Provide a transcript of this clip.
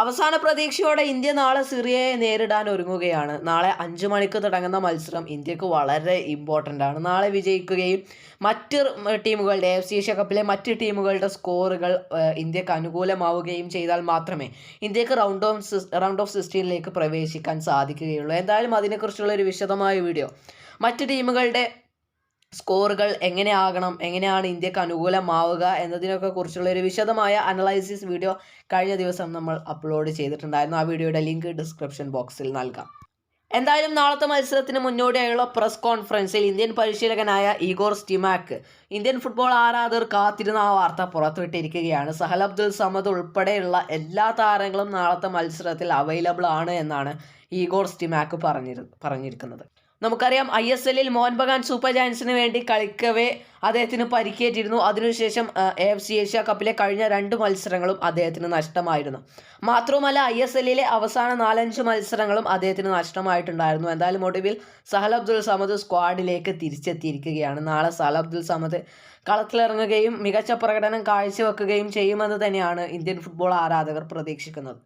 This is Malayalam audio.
അവസാന പ്രതീക്ഷയോടെ ഇന്ത്യ നാളെ സിറിയയെ നേരിടാൻ ഒരുങ്ങുകയാണ്. നാളെ അഞ്ചു മണിക്ക് തുടങ്ങുന്ന മത്സരം ഇന്ത്യയ്ക്ക് വളരെ ഇമ്പോർട്ടന്റ് ആണ്. നാളെ വിജയിക്കുകയും മറ്റ് ടീമുകളുടെ എഫ് സി ഏഷ്യ കപ്പിലെ മറ്റ് ടീമുകളുടെ സ്കോറുകൾ ഇന്ത്യയ്ക്ക് അനുകൂലമാവുകയും ചെയ്താൽ മാത്രമേ ഇന്ത്യയ്ക്ക് റൗണ്ട് ഓഫ് റൗണ്ട് ഓഫ് സിക്സ്റ്റീനിലേക്ക് പ്രവേശിക്കാൻ സാധിക്കുകയുള്ളൂ. എന്തായാലും അതിനെക്കുറിച്ചുള്ള ഒരു വിശദമായ വീഡിയോ മറ്റ് ടീമുകളുടെ സ്കോറുകൾ എങ്ങനെയാകണം എങ്ങനെയാണ് ഇന്ത്യയ്ക്ക് അനുകൂലമാവുക എന്നതിനൊക്കെ കുറിച്ചുള്ള ഒരു വിശദമായ അനലൈസിസ് വീഡിയോ കഴിഞ്ഞ ദിവസം നമ്മൾ അപ്ലോഡ് ചെയ്തിട്ടുണ്ടായിരുന്നു. ആ വീഡിയോയുടെ ലിങ്ക് ഡിസ്ക്രിപ്ഷൻ ബോക്സിൽ നൽകാം. എന്തായാലും നാളത്തെ മത്സരത്തിന് മുന്നോടിയായുള്ള പ്രസ് കോൺഫറൻസിൽ ഇന്ത്യൻ പരിശീലകനായ ഈഗോർ സ്റ്റിമാക്ക് ഇന്ത്യൻ ഫുട്ബോൾ ആരാധകർ കാത്തിരുന്ന ആ വാർത്ത പുറത്തുവിട്ടിരിക്കുകയാണ്. സഹൽ അബ്ദുൽ സമദ് ഉൾപ്പെടെയുള്ള എല്ലാ താരങ്ങളും നാളത്തെ മത്സരത്തിൽ അവൈലബിൾ ആണ് എന്നാണ് ഈഗോർ സ്റ്റിമാക്ക് പറഞ്ഞിരു പറഞ്ഞിരിക്കുന്നത്. നമുക്കറിയാം ഐ എസ് എല്ലിൽ മോഹൻ ബഗാൻ സൂപ്പർ ജയൻസിന് വേണ്ടി കളിക്കവേ അദ്ദേഹത്തിന് പരിക്കേറ്റിരുന്നു. അതിനുശേഷം എഫ് സി ഏഷ്യ കപ്പിലെ കഴിഞ്ഞ രണ്ട് മത്സരങ്ങളും അദ്ദേഹത്തിന് നഷ്ടമായിരുന്നു. മാത്രവുമല്ല ഐ എസ് എല്ലിലെ അവസാന നാലഞ്ച് മത്സരങ്ങളും അദ്ദേഹത്തിന് നഷ്ടമായിട്ടുണ്ടായിരുന്നു. എന്തായാലും ഒടുവിൽ സഹൽ അബ്ദുൽ സമദ് സ്ക്വാഡിലേക്ക് തിരിച്ചെത്തിയിരിക്കുകയാണ്. നാളെ സഹൽ അബ്ദുൽ സമദ് കളത്തിലിറങ്ങുകയും മികച്ച പ്രകടനം കാഴ്ചവെക്കുകയും ചെയ്യുമെന്ന് തന്നെയാണ് ഇന്ത്യൻ ഫുട്ബോൾ ആരാധകർ പ്രതീക്ഷിക്കുന്നത്.